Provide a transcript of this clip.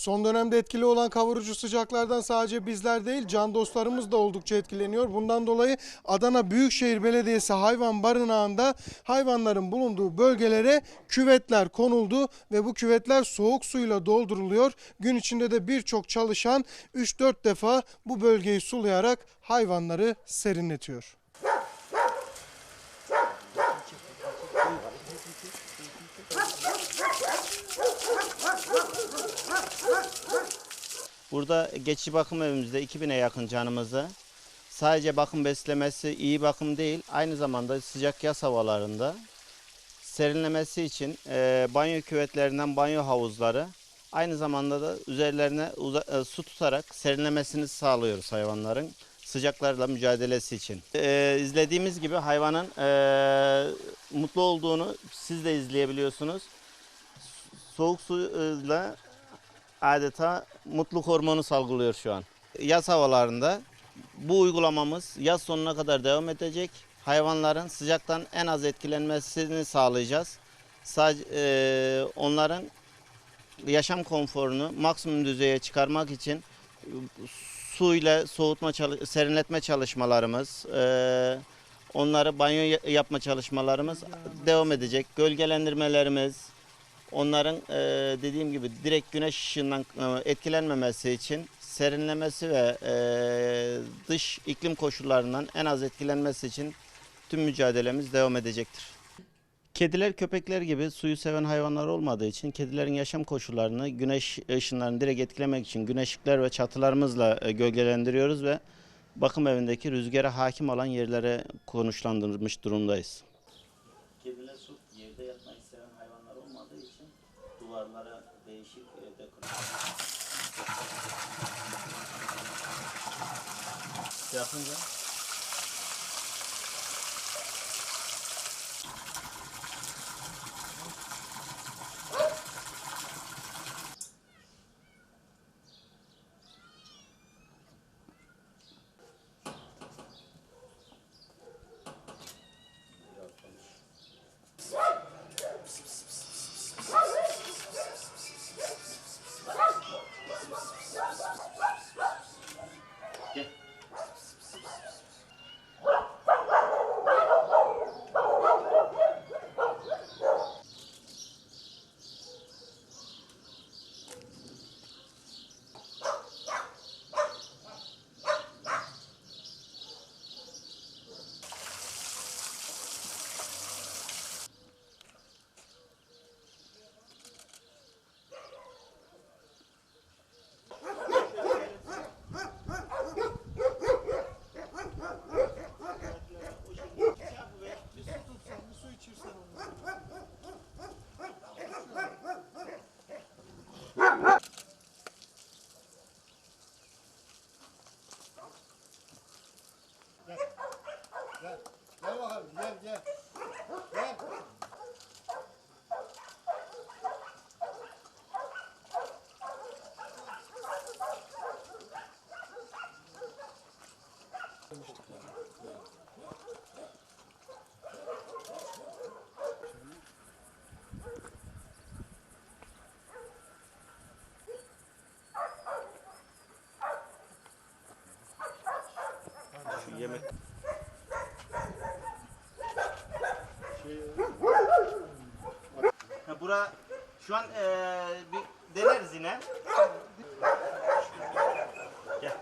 Son dönemde etkili olan kavurucu sıcaklardan sadece bizler değil can dostlarımız da oldukça etkileniyor. Bundan dolayı Adana Büyükşehir Belediyesi hayvan barınağında hayvanların bulunduğu bölgelere küvetler konuldu ve bu küvetler soğuk suyla dolduruluyor. Gün içinde de birçok çalışan 3-4 defa bu bölgeyi sulayarak hayvanları serinletiyor. Burada geçici bakım evimizde 2000'e yakın canımızı sadece bakım beslemesi iyi bakım değil aynı zamanda sıcak yaz havalarında serinlemesi için e, banyo küvetlerinden banyo havuzları aynı zamanda da üzerlerine uza- e, su tutarak serinlemesini sağlıyoruz hayvanların sıcaklarla mücadelesi için. E, izlediğimiz gibi hayvanın e, mutlu olduğunu siz de izleyebiliyorsunuz. Soğuk suyla adeta mutluluk hormonu salgılıyor şu an. Yaz havalarında bu uygulamamız yaz sonuna kadar devam edecek. Hayvanların sıcaktan en az etkilenmesini sağlayacağız. Sadece eee, onların yaşam konforunu maksimum düzeye çıkarmak için e, suyla soğutma serinletme çalışmalarımız, eee, onları banyo ya- yapma çalışmalarımız devam edecek. Gölgelendirmelerimiz, onların e, dediğim gibi direkt güneş ışığından e, etkilenmemesi için serinlemesi ve e, dış iklim koşullarından en az etkilenmesi için tüm mücadelemiz devam edecektir. Kediler, köpekler gibi suyu seven hayvanlar olmadığı için kedilerin yaşam koşullarını güneş ışınlarını direkt etkilemek için güneşlikler ve çatılarımızla e, gölgelendiriyoruz ve bakım evindeki rüzgara hakim olan yerlere konuşlandırmış durumdayız. Kediler değişik evde kurulmuş. Yapınca bakalım gel gel. Gel. şu yemek bura şu an e, bir deneriz yine. Gel.